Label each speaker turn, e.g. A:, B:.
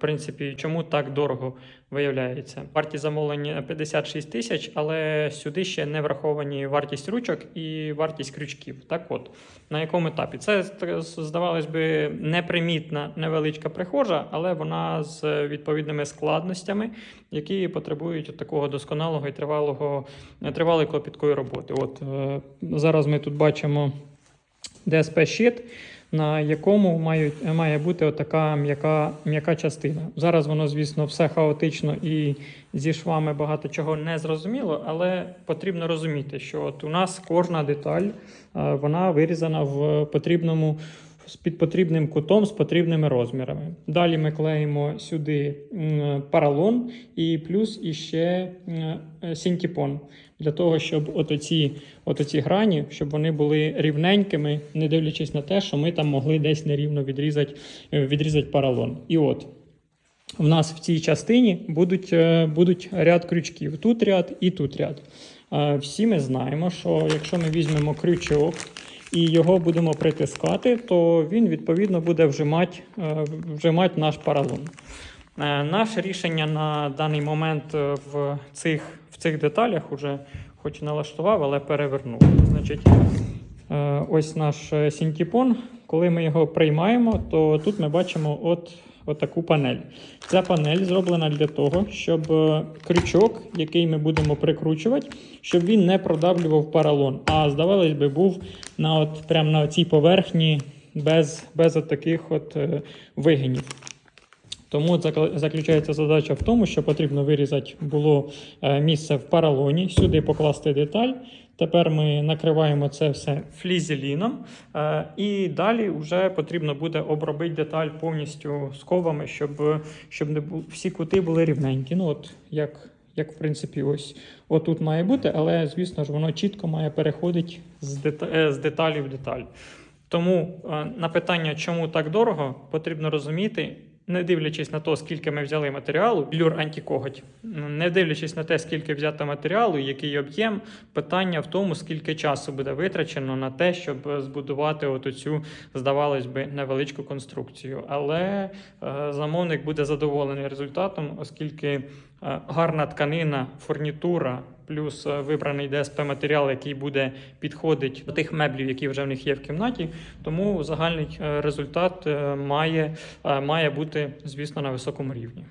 A: Принципі, чому так дорого виявляється? Вартість замовлення 56 тисяч, але сюди ще не враховані вартість ручок і вартість крючків. Так от, на якому етапі? Це здавалось би непримітна невеличка прихожа, але вона з відповідними складностями, які потребують такого досконалого і тривалого тривалої клопіткої роботи. От е, зараз ми тут бачимо dsp щит на якому мають, має бути отака м'яка, м'яка частина. Зараз воно, звісно, все хаотично і зі швами багато чого не зрозуміло, але потрібно розуміти, що от у нас кожна деталь е, вона вирізана в потрібному. З під потрібним кутом, з потрібними розмірами. Далі ми клеїмо сюди паралон і плюс іще е, для того, щоб от оці, от оці грані, щоб вони були рівненькими, не дивлячись на те, що ми там могли десь нерівно відрізати, е, відрізати паралон. І от в нас в цій частині будуть, е, будуть ряд крючків. Тут ряд і тут ряд. Всі ми знаємо, що якщо ми візьмемо крючок і його будемо притискати, то він відповідно буде вжимати, е, вжимати наш паралон. Е, Наше рішення на даний момент е, в цих, в цих деталях уже хоч налаштував, але перевернув. Значить, ось наш синтепон. Коли ми його приймаємо, то тут ми бачимо от, от таку панель. Ця панель зроблена для того, щоб е, крючок, який ми будемо прикручувати, щоб він не продавлював паралон. А здавалось би, був на от, прямо на цій поверхні без, без от таких от е, вигинів. Тому заключається задача в тому, що потрібно вирізати було е, місце в паралоні, сюди покласти деталь. Тепер ми накриваємо це все флізеліном, е, і далі вже потрібно буде обробити деталь повністю сковами, щоб, щоб не бу- всі кути були рівненькі. Ну, от як, як в принципі, ось отут має бути, але звісно ж воно чітко має переходити з, дета- е, з деталі в деталь. Тому на питання, чому так дорого, потрібно розуміти, не дивлячись на те, скільки ми взяли матеріалу, блюр антикоготь, не дивлячись на те, скільки взято матеріалу, який об'єм, питання в тому, скільки часу буде витрачено на те, щоб збудувати от цю, здавалось би, невеличку конструкцію. Але е, замовник буде задоволений результатом, оскільки гарна тканина, фурнітура. Плюс е, вибраний ДСП матеріал, який буде підходить до тих меблів, які вже в них є в кімнаті. Тому загальний е, результат е, має, е, має бути, звісно, на високому рівні.